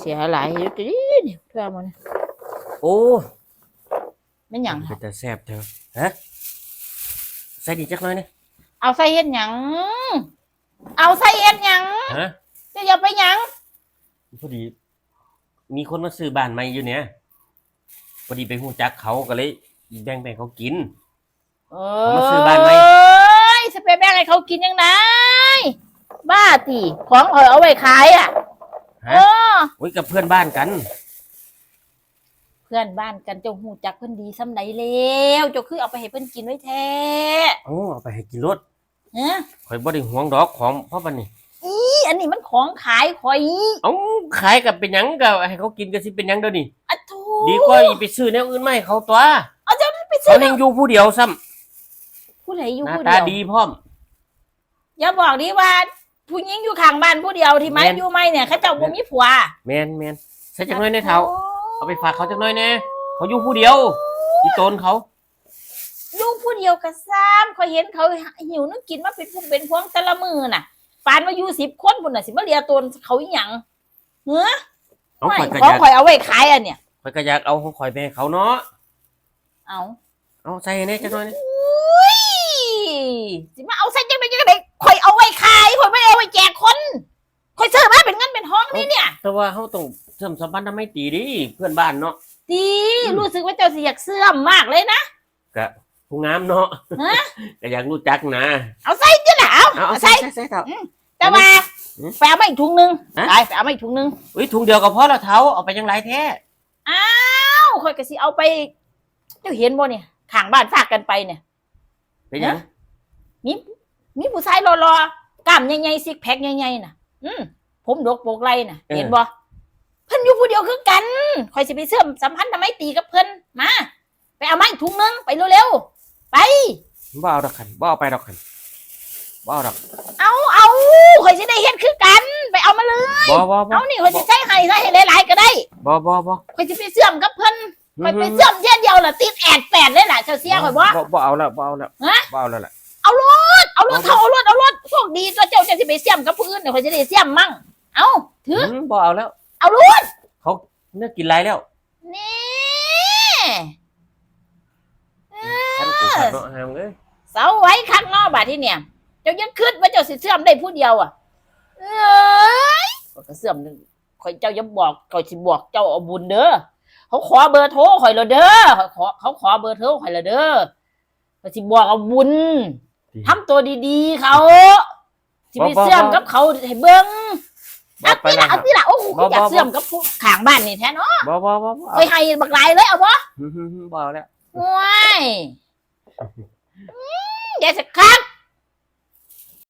เสียหลายอยู่ดิเนี่ยเพื่อมันโอ้แม่นหยังเป็นแต่แซ่บเถอะฮะใส่ดีจักหน่อยนี่เอาใส่เฮ็ดหยังเอาใส่เฮ็ดหยังฮะจะอย่าไปหยังพอดี มีคนมาซื้อบ้านใหม่อยู่เนี่ยพอดีไปหูจักเขาก็เลยแบ่งแบ่งเขากินเอเขามาซื้อบ้านไหม้ยสเปรย์แบงให้เขากินยังไงบ้าติของเออเอาไว้ขายอะฮะเออ โอ้ยกับเพื่อนบ้านกัน เพื่อนบ้านกันเจ้าหูจักเพิ่นดีซ้ำใดแล้วเจ้าคือเอาไปให้เพิ่นกินไว้แท้โอ้เอาไปให้กินรถเนะข่อยบ่ได้ห่วงดอกของเพราะบัดนี้อีอันนี้มันของขายข่อยเอ้าขายกับเป็นหยังกับให้เขากินก็สิเป็นหยังเดี๋ยวนี้อะทูดีกว่าอีไปซื้อแนวอื่นมาให้เขาตัวเอาเจ้าไปซื้เขาอเลี้ยงอยู่ผู้เดียวซ้ำผู้ใดอยู่หน้าผู้ตาเดียวดีพร้อมอย่าบอกดิว่า ผู้หญิงอยู่ข้างบ้านผู้เดียวที่ไม้แม่น อยู่ไม้เนี่ยเขาเจ้าบ่มีผัวแมนแมนใส่จักหน่อยในเท้าเอาไปฝากเขาจักหน่อยแน่เขาอยู่ผู้เดียวอีโตนเขาอยู่ผู้เดียวก็ซ้ำข่อยเห็นเขาหิวนึกกินมาเป็นพวงเป็นพวงแต่ละมือน่ะปานมาอยู่สิบคนพุ่นน่ะสิมาเลียตนเขาอีหยังเหือเอาไม่ข่อยก็ขอองยากข่อยเอาไว้ขายอะเนี่ย ข่อยก็อยากเอาของข่อยไปให้เขาเนาะเอาเอาใส่ให้แน่จักหน่อยนี่อุ้ย นเป็นทองนี่เนี่ย แต่ว่าเขาต้องเสริมสัมพันธ์ทำให้ตีดิเพื่อนบ้านเนาะ ดีรู้สึกว่าเจ้าสิอยากเสื่อมมากเลยนะก็ผู้งามเนาะฮะ ก็อยากรู้จักนะเอาใส่จ้ะหนาวเอาเอาเอาใส่ใส่ใส่ใส่เท้าแต่ว่าอืมไปเอามาอีกถุงนึงฮะ ไปไปเอามาอีกถุงนึงอุ้ยถุงเดียวก็พอแล้วเท้าเอาไปยังไรแท้อ้าวข่อยก็สิเอาไปเจ้าเห็นบ่เนี่ยข้างบ้านฝากกันไปเนี่ย เป็นหยังมีมีผู้ชายรอๆกล้ามใหญ่ๆซิกแพคใหญ่ๆน่ะ อืม ผมดกโปกไหลน่ะเห็นบ่เพิ่นอยู่ผู้เดียวคือกันข่อยสิไปเชื่อมสัมพันธ์ทำไมตรีกับเพิ่นมา ไปเอาไม้ถุงนึงไปเร็วๆไป บ่เอาดอกขันบ่เอาไปดอกขันบ่เอาดอกเอาเอาข่อยสิได้เฮ็ดคือกัน ไปเอามาเลยบ่บ่บ่เอานี่ข่อยสิใช้ให้ใช้ให้หลายๆก็ได้บ่บ่บ่ข่อยสิไปเชื่อมกับเพิ่นข่อยไปเชื่อมเที่ยเดียวล่ะติดแอดแปดเลยล่ะเจ้าเสียข่อยบ่บ่ บ่เอาแล้วบ่เอาแล้วฮะ บ่เอาแล้วล่ะ เอารถเอารถเท่าเอารถเอารถโชคดีตัวเจ้าจะสิไปเสี่ยมกับผู้อื่นเดี๋ยวเขาจะได้เสี่ยมมั่ง เอาถืออืมบ่เอาแล้ว เอารถเขาเนื้อกินไรแล้วนี่ท่านกูขัดเนาะหามเอ้ยเสาไว้ข้างนอกบาดที่เนี่ย เจ้ายังคิดว่าเจ้าสิเสื่อมได้ผู้เดียวอะเอ้ยข้อยก็เสื่อมคอยเจ้าอย่าบอกคอยสิบอกเจ้าเอาบุญเด้อเขาขอเบอร์โทรข่อยและเด้อเขาขอเขาขอเบอร์โทรข่อยและเด้อเขาสิบอกเอาบุญทำตัวดีๆเขาสิไปเสื่อมกับเขาให้เบิ่งบ่ เอาไปที่แล้ละวเอาที่ละโอ้โหบ่บ่ อยากเสื่อมกับผู้ข้างบ้านนี่แท้เนาะบ่บ่บ่บ่ไปให้บักหลายเลยเอาบ่อืมบ่เอาแล้วว้ายอืมเดี๋ยวสักครั้ง